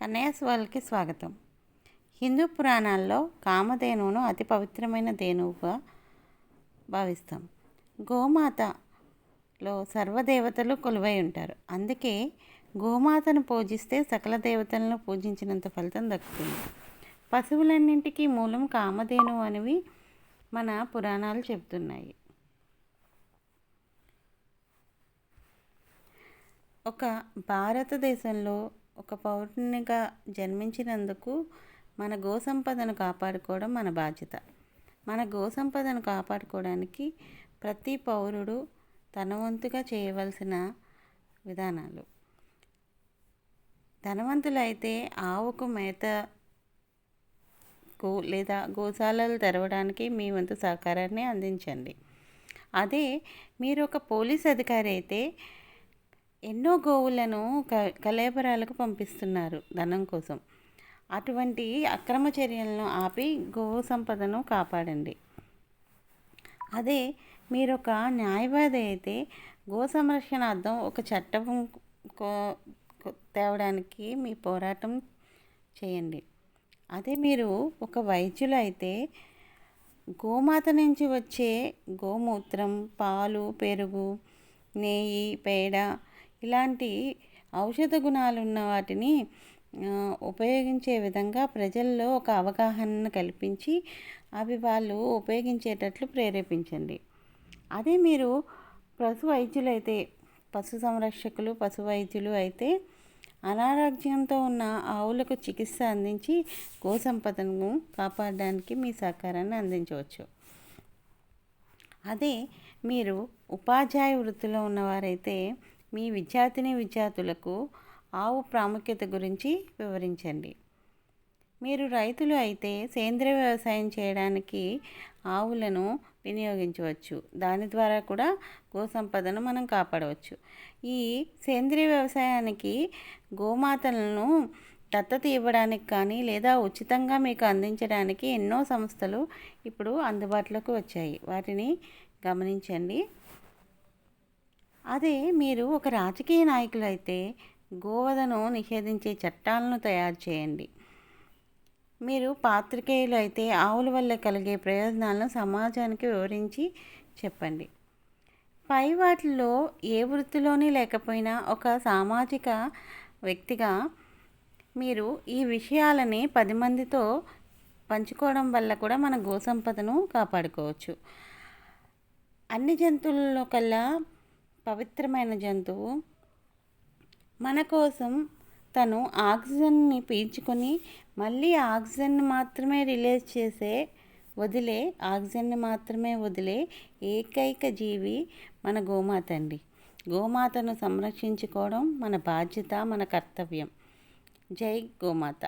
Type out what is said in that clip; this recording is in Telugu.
కన్నయ్యస్ వాళ్ళకి స్వాగతం. హిందూ పురాణాల్లో కామధేనువును అతి పవిత్రమైన ధేనువుగా భావిస్తాం. గోమాతలో సర్వదేవతలు కొలువై ఉంటారు. అందుకే గోమాతను పూజిస్తే సకల దేవతలను పూజించినంత ఫలితం దక్కుతుంది. పశువులన్నింటికీ మూలం కామధేనువు అనేవి మన పురాణాలు చెబుతున్నాయి. ఒక భారతదేశంలో ఒక పౌరునిగా జన్మించినందుకు మన గోసంపదను కాపాడుకోవడం మన బాధ్యత. మన గోసంపదను కాపాడుకోవడానికి ప్రతి పౌరుడు తన వంతుగా చేయవలసిన విధానాలు. ధనవంతులైతే ఆవుకు మేతకు లేదా గోశాలలు తెరవడానికి మీ వంతు సహకారాన్ని అందించండి. అదే మీరు ఒక పోలీస్ అధికారి అయితే ఎన్నో గోవులను క కలేబరాలకు పంపిస్తున్నారు ధనం కోసం. అటువంటి అక్రమ చర్యలను ఆపి గోవు సంపదను కాపాడండి. అదే మీరు ఒక న్యాయవాది అయితే గో సంరక్షణార్థం ఒక చట్టం తేవడానికి మీ పోరాటం చేయండి. అదే మీరు ఒక వైద్యులు అయితే గోమాత నుంచి వచ్చే గోమూత్రం పాలు పెరుగు నెయ్యి పేడ ఇలాంటి ఔషధ గుణాలు ఉన్న వాటిని ఉపయోగించే విధంగా ప్రజల్లో ఒక అవగాహనను కల్పించి అవి వాళ్ళు ఉపయోగించేటట్లు ప్రేరేపించండి. అదే మీరు పశు వైద్యులైతే పశు సంరక్షకులు పశు వైద్యులు అయితే అనారోగ్యంతో ఉన్న ఆవులకు చికిత్స అందించి గోసంపదను కాపాడడానికి మీ సహకారాన్ని అందించవచ్చు. అదే మీరు ఉపాధ్యాయ వృత్తిలో ఉన్నవారైతే మీ విద్యార్థిని విద్యార్థులకు ఆవు ప్రాముఖ్యత గురించి వివరించండి. మీరు రైతులు అయితే సేంద్రియ వ్యవసాయం చేయడానికి ఆవులను వినియోగించవచ్చు. దాని ద్వారా కూడా గోసంపదను మనం కాపాడవచ్చు. ఈ సేంద్రియ వ్యవసాయానికి గోమాతలను దత్తత ఇవ్వడానికి కానీ లేదా ఉచితంగా మీకు అందించడానికి ఎన్నో సంస్థలు ఇప్పుడు అందుబాటులోకి వచ్చాయి. వాటిని గమనించండి. అదే మీరు ఒక రాజకీయ నాయకులు అయితే గోవధను నిషేధించే చట్టాలను తయారు చేయండి. మీరు పాత్రికేయులు అయితే ఆవుల వల్ల కలిగే ప్రయోజనాలను సమాజానికి వివరించి చెప్పండి. పై వాటిలో ఏ వృత్తిలోనే లేకపోయినా ఒక సామాజిక వ్యక్తిగా మీరు ఈ విషయాలని పది మందితో పంచుకోవడం వల్ల కూడా మన గోసంపదను కాపాడుకోవచ్చు. అన్ని జంతువుల్లో కల్లా పవిత్రమైన జంతువు. మన కోసం తను ఆక్సిజన్ని పీల్చుకొని మళ్ళీ ఆక్సిజన్ మాత్రమే రిలీజ్ చేసే వదిలే ఆక్సిజన్ని మాత్రమే వదిలే ఏకైక జీవి మన గోమాత అండి. గోమాతను సంరక్షించుకోవడం మన బాధ్యత మన కర్తవ్యం. జై గోమాత.